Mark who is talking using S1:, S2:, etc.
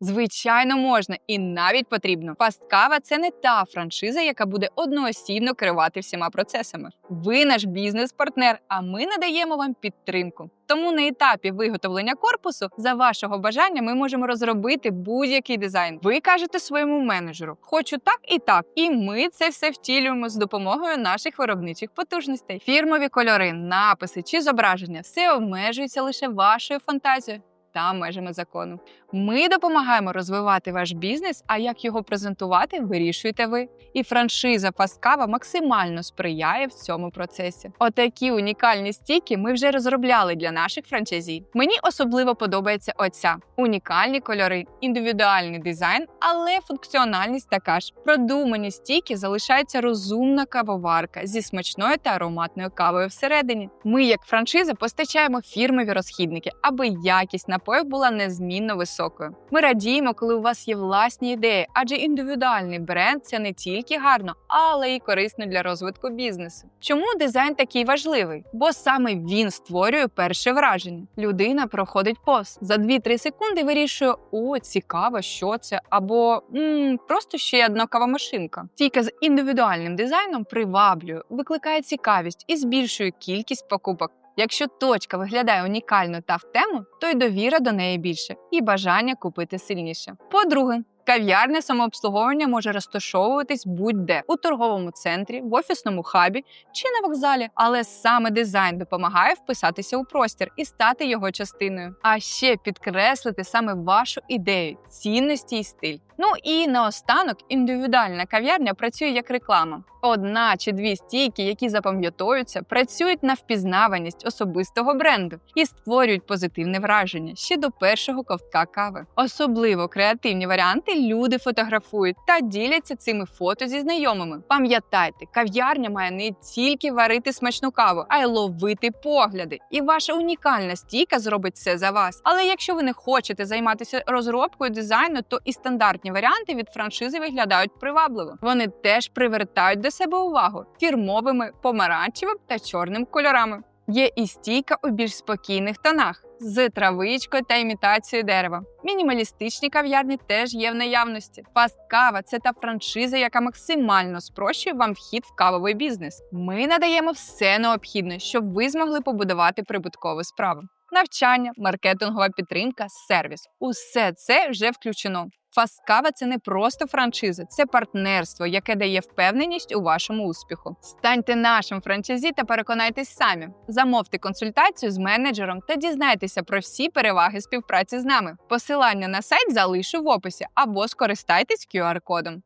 S1: Звичайно, можна і навіть потрібно. Фасткава це не та франшиза, яка буде одноосібно керувати всіма процесами. Ви наш бізнес-партнер, а ми надаємо вам підтримку. Тому на етапі виготовлення корпусу за вашого бажання ми можемо розробити будь-який дизайн. Ви кажете своєму менеджеру: хочу так і так, і ми це все втілюємо з допомогою наших виробничих потужностей. Фірмові кольори, написи чи зображення все обмежується лише вашою фантазією. Та межами закону. Ми допомагаємо розвивати ваш бізнес, а як його презентувати, вирішуєте ви. І франшиза Фаскава максимально сприяє в цьому процесі. Отакі унікальні стійки ми вже розробляли для наших франчайзі. Мені особливо подобається оця унікальні кольори, індивідуальний дизайн, але функціональність така ж. Продумані стійки залишається розумна кавоварка зі смачною та ароматною кавою всередині. Ми, як франшиза, постачаємо фірмові розхідники, аби якість напоїв була незмінно високою. Ми радіємо, коли у вас є власні ідеї, адже індивідуальний бренд це не тільки гарно, але й корисно для розвитку бізнесу. Чому дизайн такий важливий? Бо саме він створює перше враження. Людина проходить повз за 2-3 секунди. Вирішує: о, цікаво, що це, або м просто ще одна кавомашинка. Тільки з індивідуальним дизайном приваблює, викликає цікавість і збільшує кількість покупок. Якщо точка виглядає унікально та в тему, то й довіра до неї більше і бажання купити сильніше. По-друге, кав'ярня самообслуговування може розташовуватись будь-де у торговому центрі, в офісному хабі чи на вокзалі, але саме дизайн допомагає вписатися у простір і стати його частиною. А ще підкреслити саме вашу ідею, цінності і стиль. Ну і наостанок індивідуальна кав'ярня працює як реклама. Одна чи дві стійки, які запам'ятовуються, працюють на впізнаваність особистого бренду і створюють позитивне враження ще до першого ковтка кави. Особливо креативні варіанти люди фотографують та діляться цими фото зі знайомими. Пам'ятайте, кав'ярня має не тільки варити смачну каву, а й ловити погляди. І ваша унікальна стійка зробить це за вас. Але якщо ви не хочете займатися розробкою дизайну, то і стандартні варіанти від франшизи виглядають привабливо. Вони теж привертають до себе увагу фірмовими помаранчевим та чорним кольорами. Є і стійка у більш спокійних тонах з травичкою та імітацією дерева. Мінімалістичні кав'ярні теж є в наявності. Фаст кава це та франшиза, яка максимально спрощує вам вхід в кавовий бізнес. Ми надаємо все необхідне, щоб ви змогли побудувати прибуткову справу. Навчання, маркетингова підтримка, сервіс усе це вже включено. Фасткава це не просто франшиза, це партнерство, яке дає впевненість у вашому успіху. Станьте нашим франчайзі та переконайтесь самі. Замовте консультацію з менеджером та дізнайтеся про всі переваги співпраці з нами. Посилання на сайт залишу в описі або скористайтесь QR-кодом.